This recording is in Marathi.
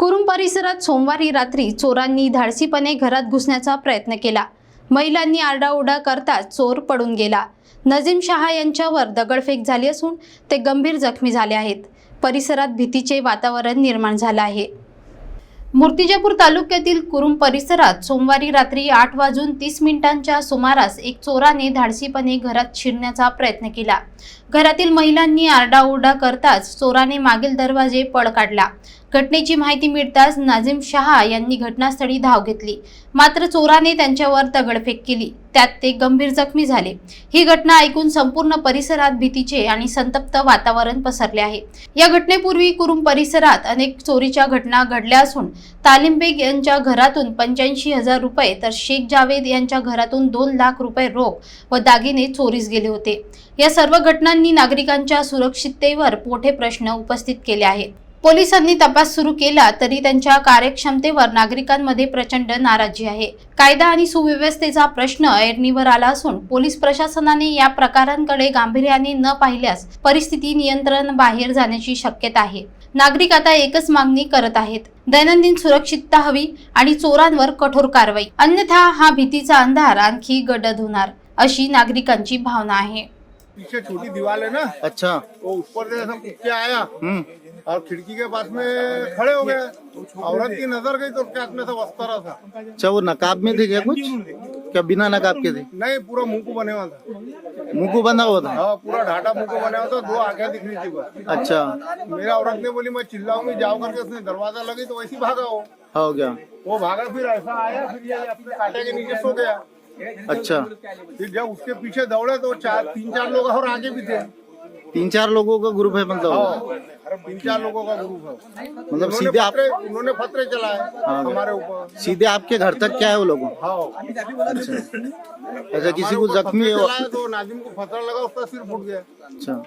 कुरुम परिसरात सोमवारी रात्री चोरांनी धाडसीपणे घरात घुसण्याचा प्रयत्न केला. महिलांनी आरडाओरडा करताच चोर पडून गेला. नजीम शहा यांच्यावर दगडफेक झाली असून ते गंभीर जखमी झाले आहेत. परिसरात भीतीचे वातावरण निर्माण झालं आहे. मूर्तिजापूर तालुक्यातील कुरुम परिसरात सोमवारी रात्री आठ वाजून तीस मिनिटांच्या सुमारास एक चोराने धाडसीपणे घरात शिरण्याचा प्रयत्न केला. घरातील महिलांनी आरडाओरडा करताच चोराने मागील दरवाजे पळ काढला. घटनेची माहिती मिळताच नाझीम शहा यांनी घटनास्थळी धाव घेतली. मात्र चोराने त्यांच्यावर दगडफेक केली. त्यात ते गंभीर जखमी झाले. ही घटना ऐकून संपूर्ण परिसरात भीतीचे आणि संतप्त वातावरण पसरले आहे. या घटनेपूर्वी कुरुम परिसरात अनेक चोरीच्या घटना घडल्या असून तालीम बेग यांच्या घरातून पंच्याऐंशी हजार रुपये तर शेख जावेद यांच्या घरातून दोन लाख रुपये रोख व दागिने चोरीस गेले होते. या सर्व घटनांनी नागरिकांच्या सुरक्षिततेवर मोठे प्रश्न उपस्थित केले आहेत. पोलिसांनी तपास सुरू केला तरी त्यांच्या कार्यक्षमतेवर नागरिकांमध्ये प्रचंड नाराजी आहे. कायदा आणि सुव्यवस्थेचा प्रश्न ऐरणीवर आला असून पोलीस प्रशासनाने या प्रकारांकडे गांभीर्याने न पाहिल्यास परिस्थिती नियंत्रण बाहेर जाण्याची शक्यता आहे. नागरिक आता एकच मागणी करत आहेत. दैनंदिन सुरक्षितता हवी आणि चोरांवर कठोर कारवाई. अन्यथा हा भीतीचा अंधार आणखी गडद होणार अशी नागरिकांची भावना आहे. पीछे छोटी दीवार है ना? अच्छा. वो ऊपर से के आया? हम्म. और खिड़की के पास में खड़े हो गए। औरत की नज़र गई तो उसके हाथ में से वस्ता रहा था। अच्छा वो नकाब में थे क्या कुछ? क्या बिना नकाब के थे? नहीं पूरा मुँह को बने हुआ था। मुँह को बंधा हुआ था? हाँ पूरा ढाटा मुँह को बने हुआ था दो आँखें दिख रही थी बस। अच्छा। मेरा औरत ने बोली मैं चिल्लाऊँगी जाओ करके उसने दरवाज़ा लगी तो वैसे भागा वो। हो गया। वो भागा फिर ऐसा आया फिर ये अपने कांटे के नीचे सो गया। अच्छा। फिर जब उसके पीछे दौड़े तो चार तीन चार लोग और आगे भी थे। तीन चार लोगों का ग्रुप है मतलब? हाँ, तीन चार लोगों का ग्रुप है। मतलब सीधे आप उन्होंने पत्थरे चलाए। हमारे ऊपर। सीधे आपके घर तक क्या है वो लोगों? हाँ। अच्छा। किसी को जख्मी हो तो नाजिम को पत्थर लगा उसका सिर फूट गया। अच्छा।